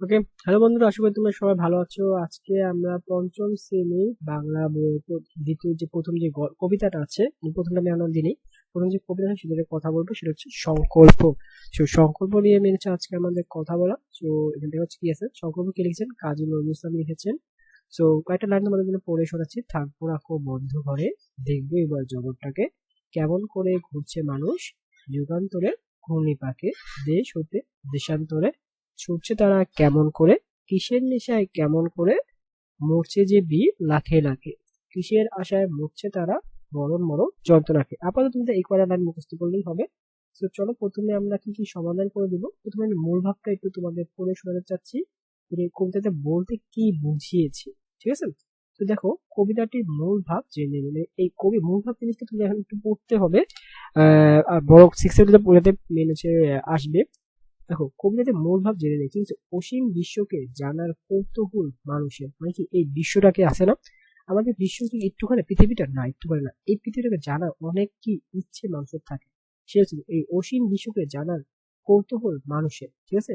Okay hello বন্ধুরা, আশা করি তোমরা সবাই ভালো আছো। আজকে আমরা পঞ্চম শ্রেণি বাংলা বই দ্বিতীয় যে প্রথম যে কবিতাটা আছে প্রথমটা আমি আনন্দ দিনই প্রথম যে কবিতা সেটা কথা বলব, সেটা হচ্ছে সংকল্প। সো সংকল্প নিয়ে মেনেছে আজকে আমাদের কথা বলা। সো এখান হচ্ছে কি আছে? সংকল্প কে লিখেছেন? কাজী নজরুল ইসলাম লিখেছেন। সো কয়েকটা লাইন তোমাদের জন্য পড়ে শোনাচ্ছি। থাকব রাখো বন্ধ ঘরে, দেখবে এবার জগৎটাকে। কেমন করে ঘুরছে মানুষ? যুগান্তরে ঘূর্ণিপাকে, দেশ হতে দেশান্তরে ছুটছে তারা কেমন করে? কিসের নেশায় কেমন করে মরছে যে বীর? লাখে লাখে কিসের আশায় মরছে তারা? মরণ মরণ, যন্ত্রণাকে। আপাতত তুমি এই কয়টা লাইন মুখস্থ করলেই হবে। তো চলো প্রথমে আমরা কি কি সমাধান করে দিব? প্রথমে আমি মূল ভাবটা একটু তোমাদের পড়ে শোনাতে চাচ্ছি। কবিতাতে বলতে কি বুঝিয়েছি? ঠিক আছে? তো দেখো, কবিতাটির মূল ভাব জেনে নিলে। এই কবি মূল ভাব জিনিসটা তুমি এখন একটু পড়তে হবে। আর বড় সিক্স পড়াতে মেন আসবে। দেখো, কবিতাতে মূল ভাব জেনে নেই, কিন্তু অসীম বিশ্বকে জানার কৌতূহল মানুষের মানে কি এই বিশ্বটাকে আসে না? আমাদের বিশ্ব কি একটুখানি পৃথিবীটা? না, একটুখানি না। এই পৃথিবীটাকে জানার অনেক কি ইচ্ছে মানুষের থাকে। সে হচ্ছে এই অসীম বিশ্বকে জানার কৌতূহল মানুষের, ঠিক আছে?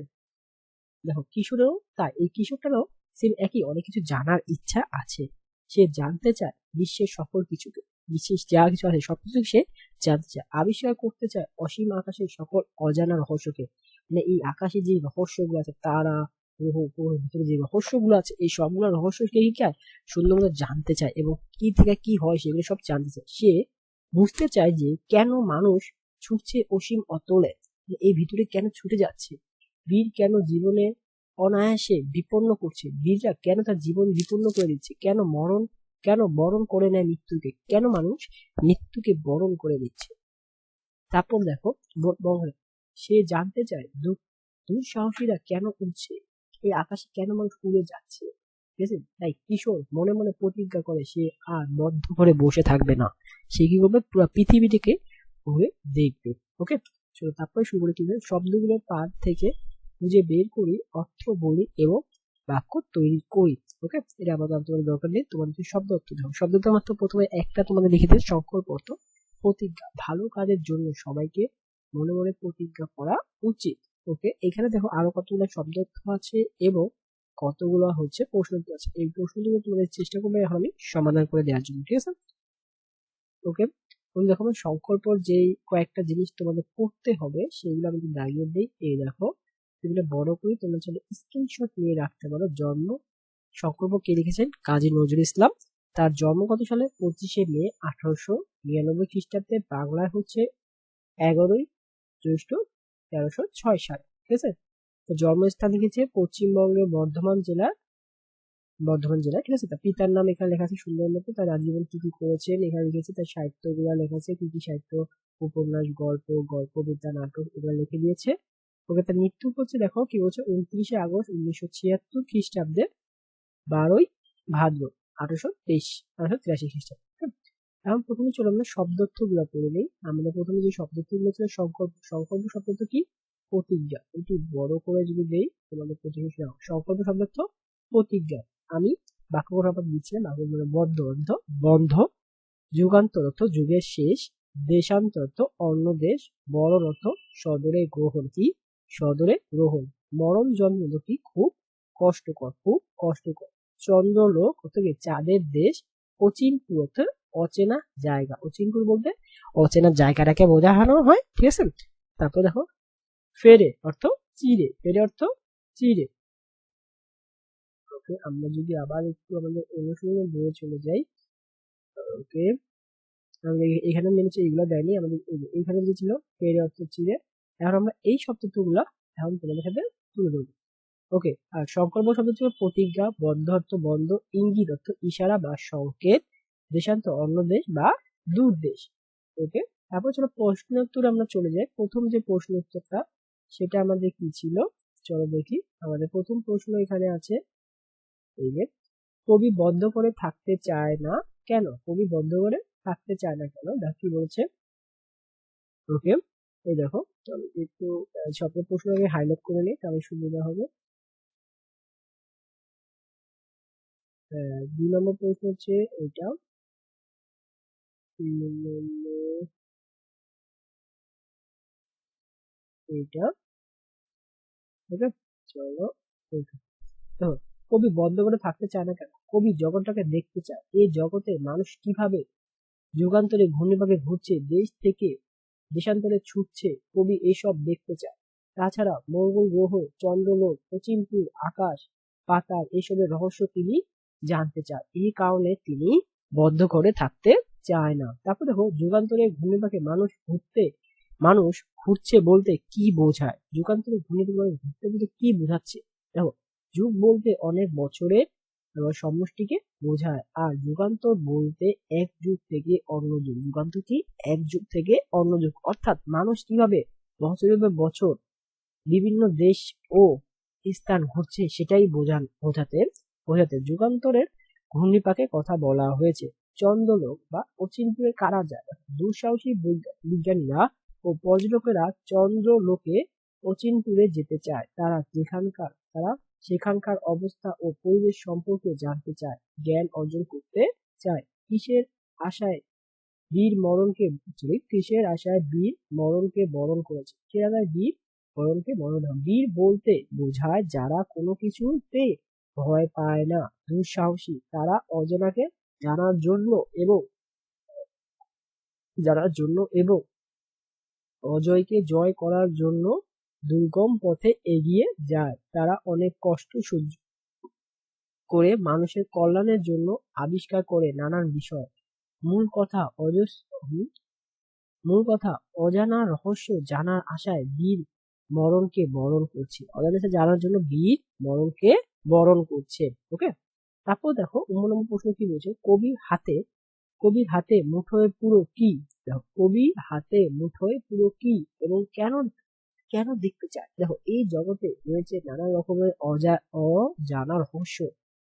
দেখো কিশোরেও তাই, এই কিশোরটারও সেম একই, অনেক কিছু জানার ইচ্ছা আছে। সে জানতে চায় বিশ্বের সকল কিছুকে, বিশ্বের যা কিছু আছে সবকিছু সে জানতে চায়। আবিষ্কার করতে চায় অসীম আকাশের সকল অজানা রহস্যকে। মানে এই আকাশে যে রহস্যগুলো আছে, তারা, গ্রহ গ্রহের ভিতরে যে রহস্যগুলো আছে, এই সবগুলো রহস্য কে চায়? সুন্দর মতো জানতে চায় এবং কি থেকে কি হয় সেগুলো সব জানতে চায়। সে বুঝতে চায় যে কেন মানুষ ছুটছে অসীম অতলে? এই ভিতরে কেন ছুটে যাচ্ছে? বীর কেন জীবনে অনায়াসে বিপন্ন করছে? বীররা কেন তার জীবন বিপন্ন করে দিচ্ছে? কেন মরণ, কেন বরণ করে নেয় মৃত্যুকে? কেন মানুষ মৃত্যুকে বরণ করে দিচ্ছে? তারপর দেখো সে জানতে চায় দুঃখ দুঃসাহসীরা কেন উঠছে এই আকাশে কেন মানুষ উড়ে যাচ্ছে? ঠিক আছে? তাই কিশোর মনে মনে প্রতিজ্ঞা করে, সে আর বদ্ধ করে বসে থাকবে না। সে কি করবে? পুরো পৃথিবীটিকে ঘুরে দেখবে। ওকে? চলো তারপরে শুরু করে কি শব্দগুলোর পার থেকে খুঁজে বের করি, অর্থ বলি এবং বাক্য তৈরি করি। ওকে? এটা আমাদের তোমাদের দরকার নেই। তোমাদের শব্দ অর্থ শব্দ তো মাত্র প্রথমে একটা তোমাদের লিখে দিয়ে সংকল্প অর্থ প্রতিজ্ঞা। ভালো কাজের জন্য সবাইকে মনে মনে প্রতিজ্ঞা করা উচিত। ওকে, এখানে দেখো আরও কতগুলো শব্দ আছে এবং কতগুলো হচ্ছে প্রশ্ন আছে। এই প্রশ্নগুলো তোমাদের চেষ্টা করবে এখন আমি সমাধান করে দেওয়ার জন্য, ঠিক আছে? ওকে তুমি দেখো সংকল্প যে কয়েকটা জিনিস তোমাদের করতে হবে, সেগুলো আমি দাঁড়িয়ে দিই। এই দেখো সেগুলো বড় করে তোমরা চলে স্ক্রিনশট নিয়ে রাখতে পারো। জন্ম, সংকল্প কে লিখেছেন? কাজী নজরুল ইসলাম। তার জন্ম কত সালে? পঁচিশে মে আঠারোশো নিরানব্বই খ্রিস্টাব্দে। বাংলায় হচ্ছে এগারোই জ্যৈষ্ঠ তেরোশো ছয় সাল, ঠিক আছে? তো জন্মস্থান লিখেছে পশ্চিমবঙ্গের বর্ধমান জেলার, বর্ধমান জেলা ঠিক আছে? তার পিতার নাম এখানে লেখা আছে সুন্দর মতো তার আজীবন কি কি করেছেন? এখানে লিখেছে তার সাহিত্যগুলো লেখা আছে, কি কি সাহিত্য, উপন্যাস, গল্প গল্প বিদ্যা নাটক এগুলো লিখে দিয়েছে। ওকে, তার মৃত্যু হচ্ছে দেখো কি বলছে? উনত্রিশে আগস্ট উনিশশো ছিয়াত্তর খ্রিস্টাব্দে বারোই ভাদ্র, আঠারোশো তেইশ, আঠারোশো তিরাশি খ্রিস্টাব্দ। এখন প্রথমে চলো আমরা শব্দার্থগুলো পড়ে নেই। আমরা প্রথমে যে শব্দার্থগুলো ছিল সংকল্প সংকল্প শব্দার্থ কি? প্রতিজ্ঞা। একটু বড় করে যদি দেই, তোমাদের প্রতিজ্ঞা সংকল্প শব্দার্থ, প্রতিজ্ঞা। আমি বাক্য আবার দিচ্ছিলাম বাক্য মানে বদ্ধ অর্থ বন্ধ। যুগান্তর অর্থ যুগের শেষ, দেশান্তর অর্থ অন্য দেশ বড় অর্থ সদরে গ্রহণ কি? সদরে গ্রহণ। মরণ জন্ম কি? খুব কষ্টকর খুব কষ্টকর। চন্দ্রলোক অর্থ চাঁদের দেশ। অচিনপুর অর্থ অচেনা জায়গা। অচিনপুর বলতে অচেনা জায়গাটাকে বোঝানো হয় ঠিক আছে তারপর দেখো, ফেরে অর্থ চিরে। ফেরে অর্থ চিরে। ওকে, আমরা যদি আবার একটু আমাদের অনুশীলনে বয়ে চলে যাই। ওকে এখানে মেনেছে এগুলো দেয়নি, আমাদের এইখানে যে ছিল, ফেরে অর্থ চিরে। এখন আমরা এই শব্দগুলো এখন তোমাদের সাথে তুলে ধরবো। ওকে, আর সংকল্প শব্দ ছিল প্রতিজ্ঞা বন্ধ অর্থ বন্ধ, ইঙ্গিত অর্থ ইশারা বা সংকেত। দেশান্ত অন্য দেশ বা দূর দেশ। ওকে তারপর চলো প্রশ্ন উত্তর আমরা চলে যাই। প্রথম যে প্রশ্ন উত্তরটা সেটা আমাদের কি ছিল? চলো দেখি। আমাদের প্রথম প্রশ্ন এখানে আছে। এই যে, কবি বদ্ধ করে থাকতে চায় না কেন? কবি বদ্ধ করে থাকতে চায় না কেন? দেখ কি বলছে। ওকে এই দেখো, চলো একটু সব প্রশ্ন আমি হাইলাইট করে নিই, তাহলে সুবিধা হবে। দুই নম্বর প্রশ্ন হচ্ছে, এটা কবি বদ্ধ করে থাকতে চায় না কেন? কবি জগৎটাকে দেখতে চায়। এই জগতে মানুষ কীভাবে যুগান্তরে ঘূর্ণিপাকে ঘুরছে, দেশ থেকে দেশান্তরে ছুটছে, কবি এইসব দেখতে চায়। তাছাড়া মঙ্গল গ্রহ, চন্দ্রলোক অচিনপুর আকাশ, পাতাল এসবের রহস্য তিনি জানতে চায় এই কারণে তিনি বদ্ধ করে থাকতে চায় না। তারপর দেখো যুগান্তরে ঘূর্ণিপাকে মানুষ ঘুরতে, মানুষ ঘুরছে বলতে কি বোঝায়? যুগান্তরে ঘূর্ণিপাকে ঘুরতে বলতে কি বোঝাচ্ছে? দেখো, যুগ বলতে অনেক বছরের সমষ্টিকে বোঝায়। আর যুগান্তর বলতে এক যুগ থেকে অন্য যুগ। যুগান্তর কি? এক যুগ থেকে অন্য যুগ। অর্থাৎ মানুষ কীভাবে বছরের বছর বিভিন্ন দেশ ও স্থান ঘুরছে সেটাই বোঝান, বোঝাতে বোঝাতে যুগান্তরের ঘূর্ণিপাকে কথা বলা হয়েছে। চন্দ্রলোক বা অচিনপুরে কারা যায় দুঃসাহসী বিজ্ঞানীরা ও পর্যটকেরা চন্দ্রলোকে অচিনপুরে যেতে চায়। তারা যেখানকার তারা সেখানকার অবস্থা ও পরিবেশ সম্পর্কে জানতে চায়, জ্ঞান অর্জন করতে চায়। কিসের আশায় বীর মরণকে কিসের আশায় বীর মরণকে বরণ করেছে? সে আশায় বীর মরণকে বরণ বীর বলতে বোঝায় যারা কোনো কিছুতে ভয় পায় না, দুঃসাহসী। তারা অজানাকে জানার জন্য এবং জানার জন্য এবং অজয়কে জয় করার জন্য দুর্গম পথে এগিয়ে যায়, তারা অনেক কষ্ট সহ্য করে মানুষের কল্যাণের জন্য আবিষ্কার করে নানান বিষয়। মূল কথা মূল কথা অজানা রহস্য জানার আশায় বীর মরণকে বরণ করছে। অজানা জানার জন্য বীর মরণকে বরণ করছে ওকে তারপর দেখো নম্বর প্রশ্ন কি বলছে? কবির হাতে কবির হাতে মুঠোয় পুরো কি? দেখো, কবির হাতে মুঠোয় পুরো কি? এবং কেন কেন দেখতে চায়? দেখো, এই জগতে রয়েছে নানা রকমের অজা, অজানা রহস্য।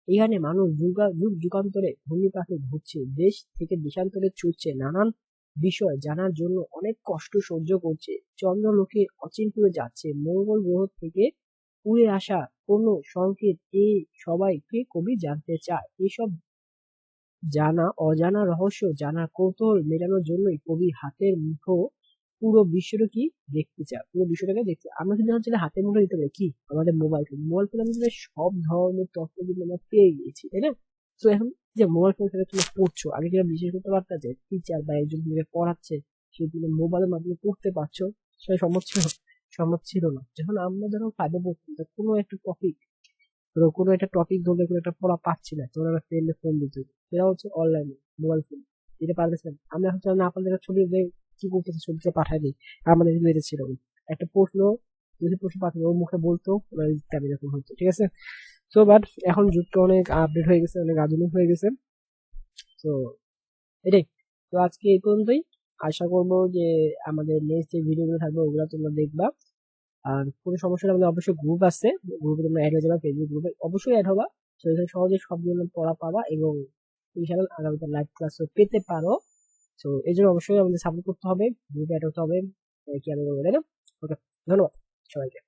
এখানে মানুষ যুগা, যুগ যুগান্তরে ঘূর্ণিপাকে ঘুরছে দেশ থেকে দেশান্তরে ছুটছে। নানান বিষয় জানার জন্য অনেক কষ্ট সহ্য করছে। চন্দ্রলোকে অচিনপুরে যাচ্ছে। মঙ্গল গ্রহ থেকে উড়ে আসা কোনো সংকেত এই সবাইকে কবি জানতে চায়। এসব জানা, অজানা রহস্য, জানার কৌতূহল মেটানোর জন্যই কবি হাতের মুঠো পুরো বিশ্বটা কি দেখতে চায়, পুরো বিশ্বটাকে দেখতে আমরা কিন্তু হচ্ছে হাতের মুঠো দিতে পারি কি? আমাদের মোবাইল ফোন মোবাইল ফোন আমাদের সব ধরনের তথ্য কিন্তু আমরা পেয়ে গিয়েছি, তাই না? তো এখন যে মোবাইল ফোন থেকে তুমি পড়ছো, আগে যেটা বিশেষ করতে পারতা যে টিচার বা একজন পড়াচ্ছে, সে তুমি মোবাইলের মাধ্যমে পড়তে পারছ? সেটা ছিল সম্ভব ছিল না। যখন আমরা ধরো ফাইভে পড়তাম কোনো একটা টপিক ধরো কোনো একটা টপিক ধরলে কোনো একটা পড়া পাচ্ছি না তোমরা একটা ফ্রেন্ডে ফোন দিতে সেটা হচ্ছে অনলাইনে মোবাইল ফোন এটা পারতেছিলাম আমরা হচ্ছে না আপনাদের ছবি কি করতেছে ছবিটা পাঠাই দিই, আমাদের এটা ছিল একটা প্রশ্ন, যদি প্রশ্ন পাঠাবে ওর মুখে বলতো ইত্যাদি এরকম হতো ঠিক আছে? সো বাট এখন যুগটা অনেক আপডেট হয়ে গেছে, অনেক আধুনিক হয়ে গেছে। তো এটাই। তো আজকে এই পর্যন্তই। আশা করব যে আমাদের নেক্সট যে ভিডিওগুলো থাকবে ওগুলো তোমরা দেখবা। আর কোনো সমস্যা আমাদের অবশ্যই গ্রুপ আছে। গ্রুপে তোমরা অ্যাড হয়ে যাবে ফেসবুক গ্রুপে অবশ্যই অ্যাড হবা। সেখানে সহজে সবগুলো পড়া পাবা এবং ইনশাআল্লাহ আগামীতে লাইভ ক্লাসও পেতে পারো। তো এই জন্য অবশ্যই আমাদের সাপোর্ট করতে হবে গ্রুপে অ্যাড হতে হবে। কি আমি বলব, তাই না? ওকে ধন্যবাদ সবাইকে।